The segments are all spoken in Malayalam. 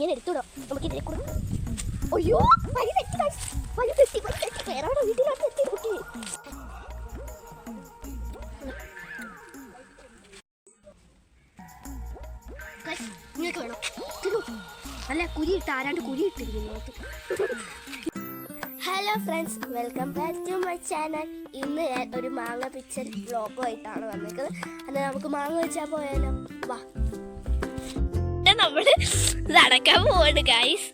ഇങ്ങനെ എടുത്തുവിടാം. നമുക്ക് ഇതിനെ കൂടെ അയ്യോ. വഴി തെറ്റി. വഴി തെറ്റി വഴി തെറ്റി. വേറെ വീട്ടിലോട്ട് എത്തി കുട്ടി. ഇങ്ങനെയൊക്കെ വേണം. നല്ല കുരിയിട്ട് ആരാണ്ട് കുരിയിട്ടിരിക്കുന്നു hello friends welcome back to my channel ഇന്ന് ഞാൻ ഒരു മാങ്ങ പിക്ചർ വ്ലോഗുമായിട്ടാണ് വന്നിരിക്കുന്നത് എന്നാൽ നമുക്ക് മാങ്ങ വെച്ചാൽ പോയാലോ? വാ. നമ്മൾ നടക്കാൻ പോവാണ് ഗൈസ്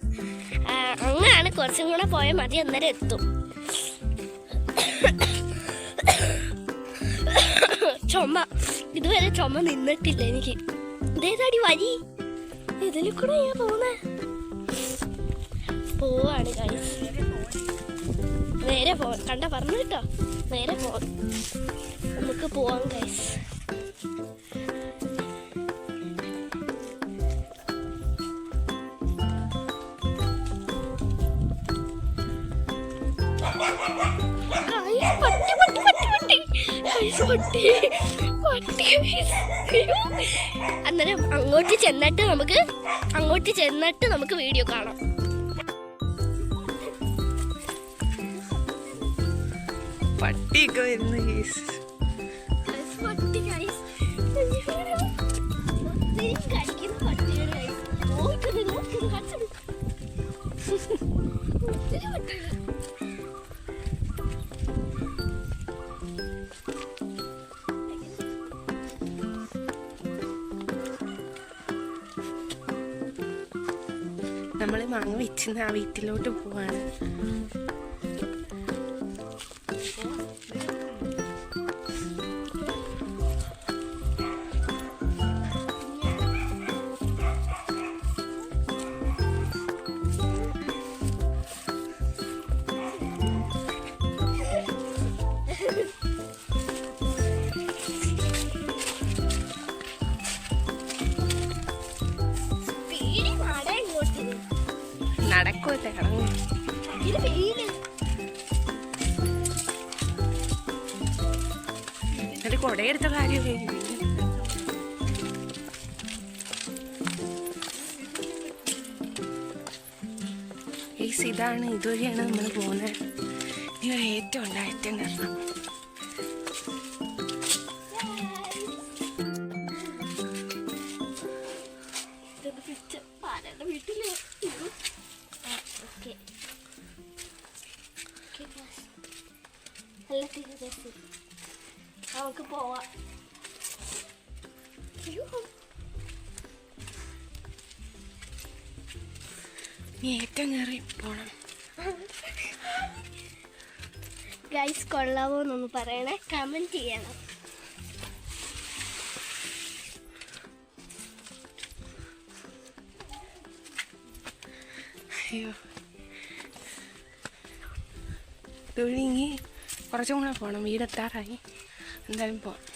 അങ്ങനെയാണ് കുറച്ചും കൂടെ പോയാൽ മതി അന്നേരം എത്തും. ചുമ. ഇതുവരെ ചുമ നിന്നിട്ടില്ല എനിക്ക്. ഇതേതാടി വരി. ഇതിൽ കൂടെ ഞാൻ പോകുന്നേ പോവാണ് ഗൈസ് നേരെ പോവാൻ കണ്ട പറഞ്ഞു കേട്ടോ നേരെ പോവാൻ നമുക്ക് പോവാം ഗൈസ് അന്നേരം അങ്ങോട്ട് ചെന്നിട്ട് നമുക്ക് അങ്ങോട്ട് ചെന്നിട്ട് നമുക്ക് വീഡിയോ കാണാം. പട്ടിയൊക്കെ വരുന്ന നമ്മൾ മാങ്ങ വെച്ചിരുന്ന ആ വീട്ടിലോട്ട് പോവാണ്. നടക്കുമല്ലേ. എന്നിട്ട് കുടയെടുത്ത ഏസ് ഇതാണ് ഇതുവഴിയാണ് നമ്മൾ പോകുന്നത്. ഇനി ഒരു ഏറ്റവും ഉണ്ട് ഏറ്റവും കാരണം വീട്ടിൽ. Guys. നല്ല തിരിച്ചു നമുക്ക് പോവാം ഏറ്റവും കയറി പോണം. ഗൈസ് കൊള്ളാവോ എന്നൊന്ന് പറയണേ. കമന്റ് ചെയ്യണം. അയ്യോ. തൊഴിങ്ങി കുറച്ചും കൂടെ പോകണം വീടെത്താറായി. എന്തായാലും പോവാം.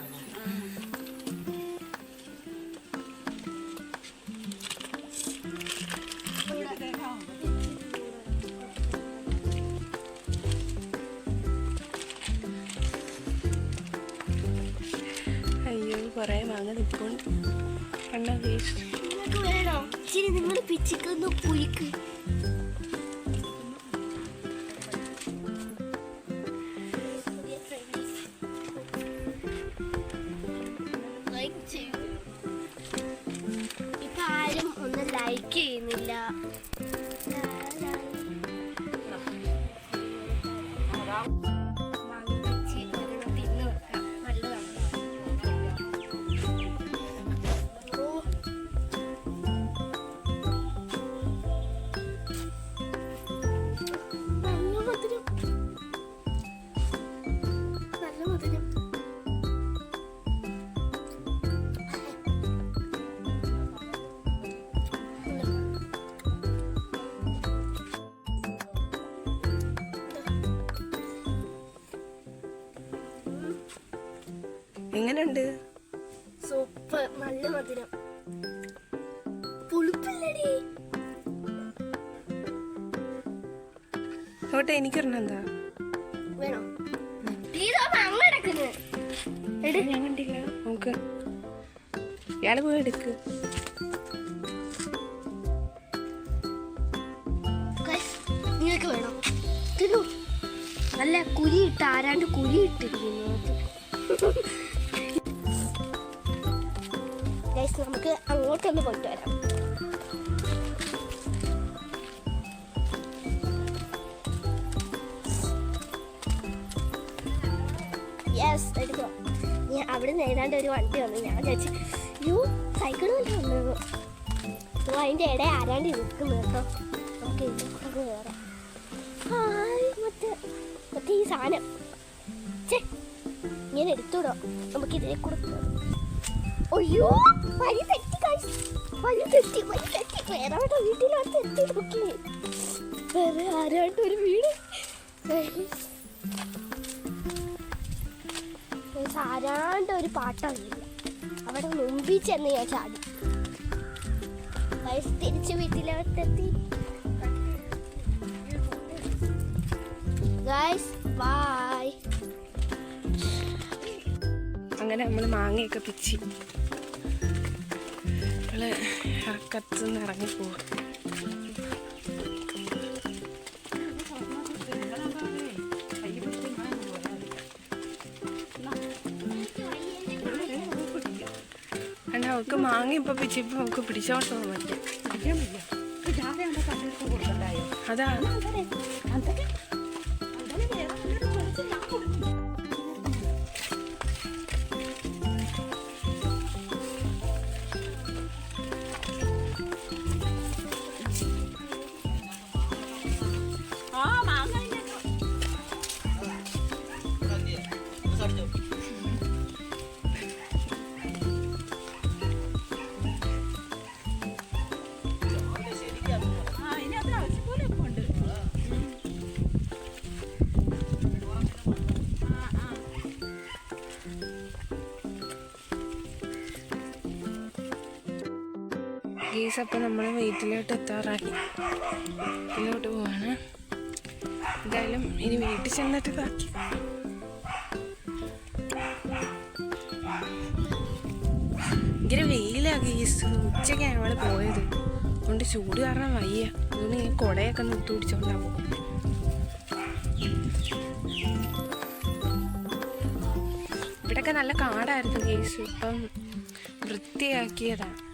മാങ്ങ നിൽപ്പുണ്ട് കണ്ടോ വേണോ? ഇച്ചിരി നിങ്ങൾ പിച്ചിക്കൊന്ന് പുയിക്ക് ഇപ്പൊ ആരും ഒന്ന് ലൈക്ക് ചെയ്യുന്നില്ല. എങ്ങനെയുണ്ട്? സൂപ്പർ നല്ല മധുരം. പുളിപ്പില്ലടി. നോട്ടെ എനിക്കൊരെണ്ണം എന്താ? വേണോ? ഞാൻ കണ്ടില്ല. നോക്ക്. ഇയാൾ പോയി എടുക്ക്. നിങ്ങൾക്ക് വേണോ? തിന്നു. നല്ല കുരിയിട്ട് ആരാണ്ട് കുരിയിട്ടിരിക്കുന്നു ഗൈസ് നമുക്ക് അങ്ങോട്ടൊന്ന് പോയിട്ട് വരാം. യെസ് എടുക്കോ ഞാൻ അവിടെ നിന്ന് ഒരു വണ്ടി വന്നു. ഞാൻ വിചാരിച്ചു യു സൈക്കിൾ വണ്ടി വന്നു അപ്പോൾ അതിന്റെ ഇട ആരാണ്ട് നിൽക്കുന്നു കേട്ടോ. നമുക്ക് ഇതിലേക്ക് കയറാം. മറ്റേ ഈ സാധനം. ഛേ ഇങ്ങനെ എടുത്തുവിടാം. നമുക്ക് ഇതിനെ കൂടെ കയറാം. അയ്യോ വഴി തെറ്റി. വഴി തെറ്റി വഴി തെറ്റി. വേറെ എത്തി? നോക്കി വേറെ ആരാണ്ട് ഒരു വീട്? ആരാണ്ട് ഒരു പാട്ടറിയില്ല. അവിടെ മുമ്പിൽ ചെന്ന് ഞാൻ ചാടി. വയസ്സ് തിരിച്ച് വീട്ടിലോട്ടെത്തി അങ്ങനെ നമ്മൾ മാങ്ങയൊക്കെ പിച്ചി. നമ്മൾ നിന്ന് ഇറങ്ങി പോവാ. അവൾക്ക് മാങ്ങ ഇപ്പൊ പിച്ചിപ്പോ നമുക്ക് പിടിച്ചോണ്ട് പോകാൻ പറ്റും അതാ. ഗീസ് അപ്പം നമ്മൾ വീട്ടിലോട്ട് എത്താറായി. വീട്ടിലോട്ട് പോവാണ്. എന്തായാലും ഇനി വീട്ടിൽ ചെന്നിട്ട് ബാക്കി. ഭയങ്കര വെയിലാ ഗീസ് ഉച്ചയ്ക്കാണ് ഞങ്ങൾ പോയത്. അതുകൊണ്ട് ചൂട് കാരണം വയ്യ. അതുകൊണ്ട് ഞാൻ കുടയൊക്കെ നിർത്തി പിടിച്ചോണ്ടാവും ഇവിടെയൊക്കെ നല്ല കാടായിരുന്നു ഗീസ് ഇപ്പം വൃത്തിയാക്കിയതാണ്